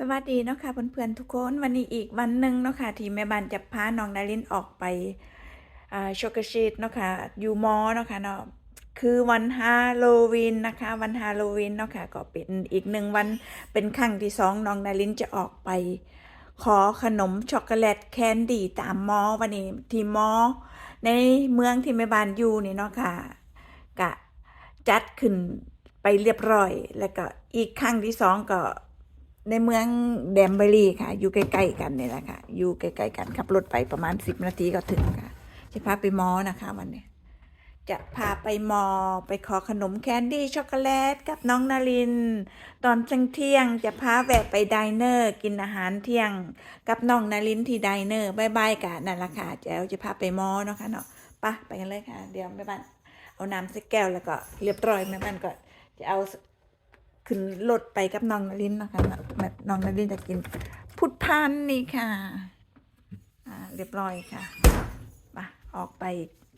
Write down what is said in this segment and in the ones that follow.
สวัสดีเนาะค่ะเพื่อนๆทุกคนวันนี้อีกวันหนึ่งเนาะค่ะที่แม่บ้านจะพาน้องดารินออกไปช็อกโกชีตเนาะค่ะอยู่มอเนาะค่ะเนาะคือวันฮาโลวีนนะคะวันฮาโลวีนเนาะค่ะก็เป็นอีกหนึ่งวันเป็นครั้งที่สองน้องดารินจะออกไป ขอขนมช็อกโกแลตแคนดี้ตามมอวันนี้ที่มอ ในเมืองที่แม่บ้านอยู่นี่เนาะค่ะกะจัดขึ้นไปเรียบร้อย แล้วก็อีกครั้งที่สองก็ ในเมืองแดมเบอรี่ค่ะ อยู่ใกล้ๆกันนี่แหละค่ะ อยู่ใกล้ๆกันขับรถไปประมาณสิบนาทีก็ถึงค่ะ จะพาไปมอนะคะวันนี้ จะพาไปมอไปขอขนมแคนดี้ช็อกโกแลตกับน้องนาริน ตอนเที่ยงจะพาแวะไปไดเนอร์กินอาหารเที่ยง กับน้องนารินที่ไดเนอร์บายบายกันนั่นแหละค่ะเดี๋ยวจะพาไปมอเนาะค่ะเนาะปะไปกันเลยค่ะ เดี๋ยวแม่บ้านเอาน้ำใส่แก้วแล้วก็เรียบร้อยแม่บ้านก็จะเอา ขึ้นรถไปกับน้องนลินนะคะแบบน้องนลินจะกินพุทพันนี่ค่ะอ่าเรียบร้อยค่ะมาออกไป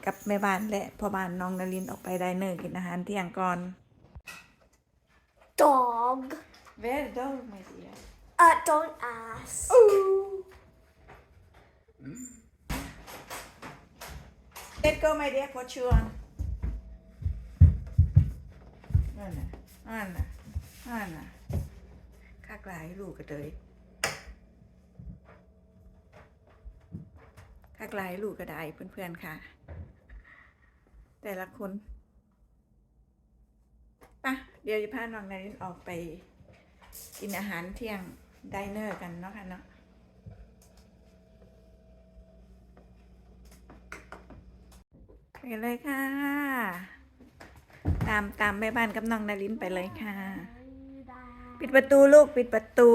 กับแม่บ้านและพ่อบ้านน้องนลินออกไปไดเนอร์กินอาหารเที่ยงก่อน Dog. Where dog my dear Uh, don't ask. Let's go my dear for sure นั่นน่ะนั่นน่ะ นั่นน่ะข้ากลายลูกกระเตยข้ากลายลูกกระไดเพื่อนๆค่ะ แต่ละคนปะเดี๋ยวจะพาน้องนารินออกไปกินอาหารเที่ยงไดเนอร์กันเนาะค่ะเนาะไปเลยค่ะ ตามตามแม่บ้านกับน้องนารินไปเลยค่ะ ปิดประตูลูกปิดประตู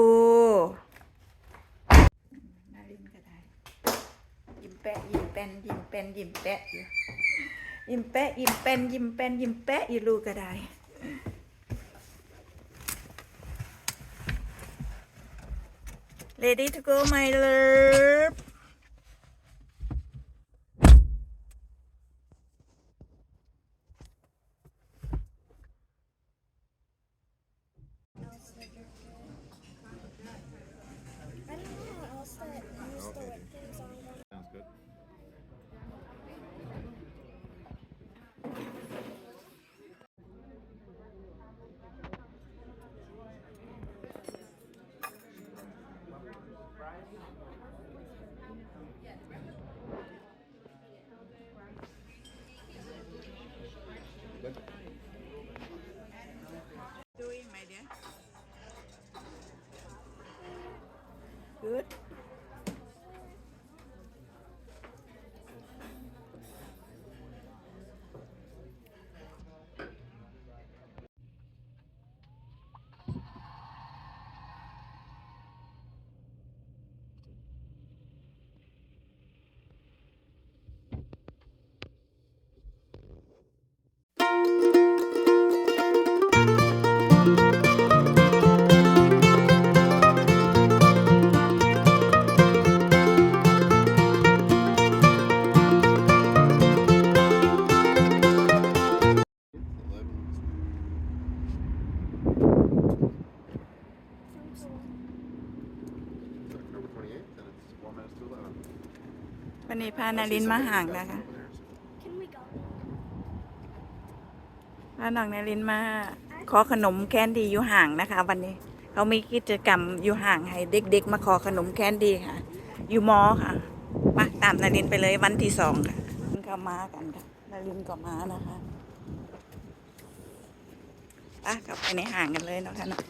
นารินก็ได้ ยิ้มแปะยิ้มเป็นยิ้มเป็นยิ้มแปะอยู่ยิ้มแปะยิ้มเป็นยิ้มเป็นยิ้มแปะอยู่ลูกก็ได้ Ready to go my love านารินมาห่างนะคะพาน้องนารินมา ขอขนมแคนดี้อยู่ห่างนะคะ วันนี้เขามีกิจกรรมอยู่ห่างให้เด็กๆ มาขอขนมแคนดี้ค่ะ อยู่มอค่ะ มาตามนารินไปเลยวันที่สองค่ะเขามากันค่ะนารินก็มานะคะไปกลับไปในห่างกันเลยเนาะค่ะเนาะ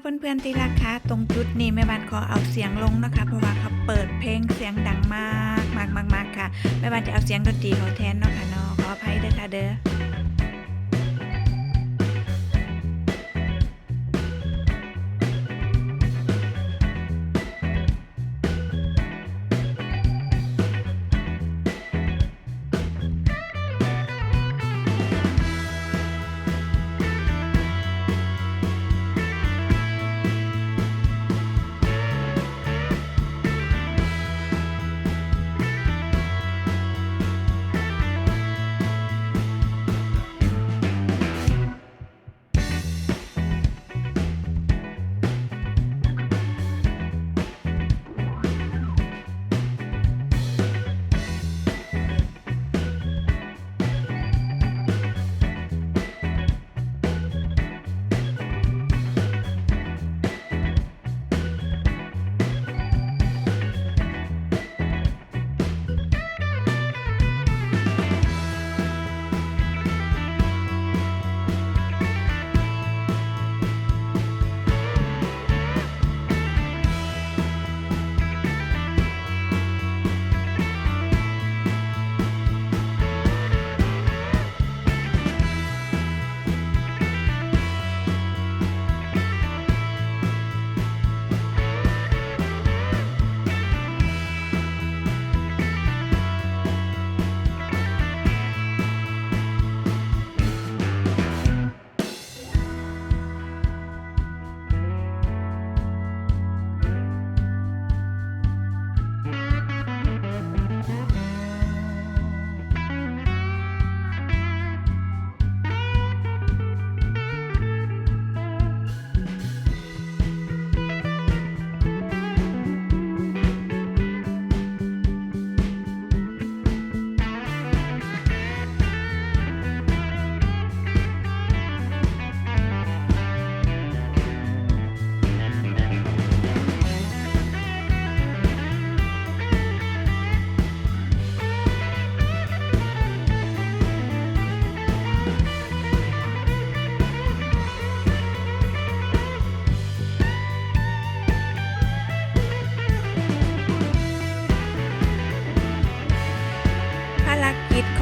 เพื่อนๆที่รักคะตรงจุดนี้แม่บ้านขอเอาเสียงลงนะคะ เพราะว่าเขาเปิดเพลงเสียงดังมากมากมากค่ะแม่บ้านจะเอาเสียงดนตรีเขาแทนเนาะค่ะเนาะขออภัยเด้อค่ะเด้อ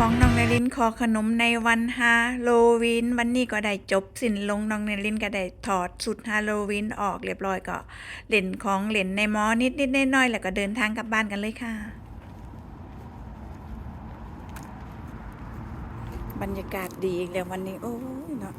ของน้องเนลินขอขนมในวันฮาโลวีนวันนี้ก็ได้จบสิ้นลงน้องเนลินก็ได้ถอดสุดฮาโลวีนออกเรียบร้อยก็เล่นของเล่นในมอนิดนิดๆน้อยๆแล้วก็เดินทางกลับบ้านกันเลยค่ะ บรรยากาศดีอีกแล้ววันนี้ โอ้ยเนาะ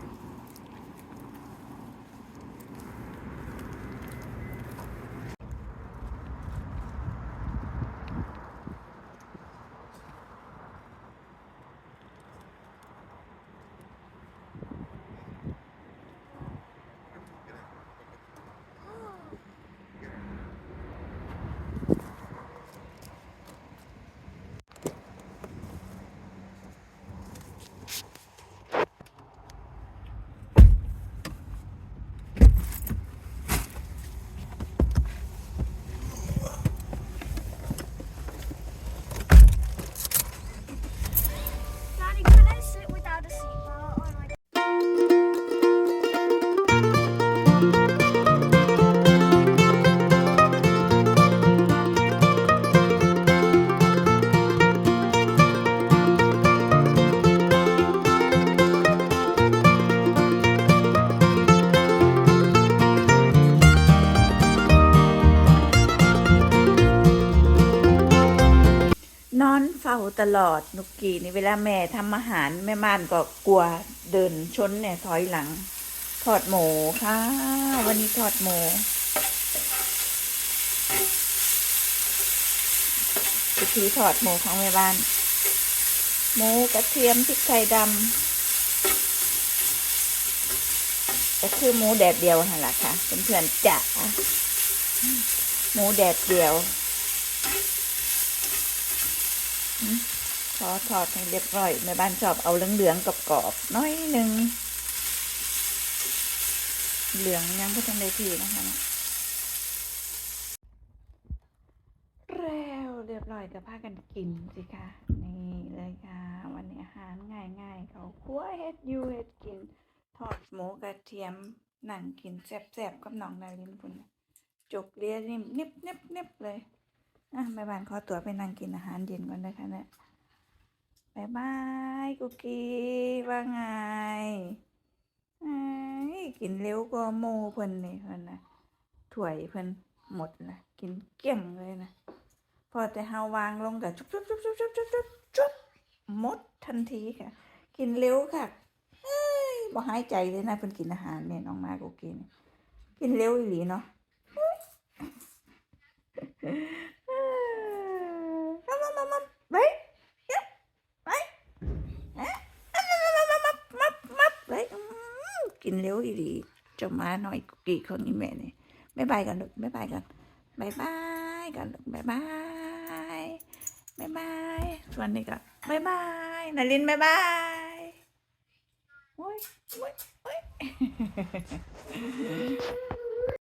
นอนเฝ้าตลอดนุกกี้นี่เวลาแม่ทำอาหารแม่ม่านก็กลัวเดินชนเนี่ยถอยหลัง ทอดหมูค่ะ วันนี้ทอดหมูวิธีทอดหมูของแม่บ้าน หมูกระเทียมพริกไทยดำก็คือหมูแดดเดียวนั่นแหละค่ะเพื่อนๆจ๋าหมูแดดเดียว พอทอดให้เรียบร้อยแม่บ้านชอบเอาเหลืองๆกรอบๆน้อยหนึ่งเหลืองยังไม่ทันได้ทีนะคะแล้วเรียบร้อยก็พากันกินสิคะนี่เลยค่ะ วันนี้อาหารง่ายๆ เขาคั่วเฮ็ดยูเฮ็ดกิน ทอดหมูกระเทียมหนังกินแซ่บๆกับน้องนารินพุ่นจกเลียนิ่มน็บเน็บเน็บเลย แม่บ้านขอตัวไปนั่งกินอาหารเย็นก่อนนะคะเนี่ยบายบายกุกกี้ว่าไงไอ้ยกินเร็วกว่าโมเพิ่นนี่เพิ่นนะถ้วยเพิ่นหมดละกินเกลี้ยงเลยนะพอแต่เฮาวางลงกับจุ๊บจุ๊บจุ๊บจุ๊บจุ๊บจุ๊บจุ๊บจุ๊บหมดทันทีค่ะ กินเร็วค่ะเอ้ยบ่หายใจเลยนะเพิ่นกินอาหารเนี่ยน้องมากุกกี้กินเร็วอีหลีเนาะ มามามามาไปไปมามามามามาไป กินเร็วอีหลีจะมาหน่อยกี่คนนี่แม่นี่บ๊ายบายกันลูกบ๊ายบายกันบ๊ายบายกันลูกบ๊ายบายบ๊ายบายส่วนนี้ก็บ๊ายบายนารินบ๊ายบายโอ้ยโอ้ยโอ้ย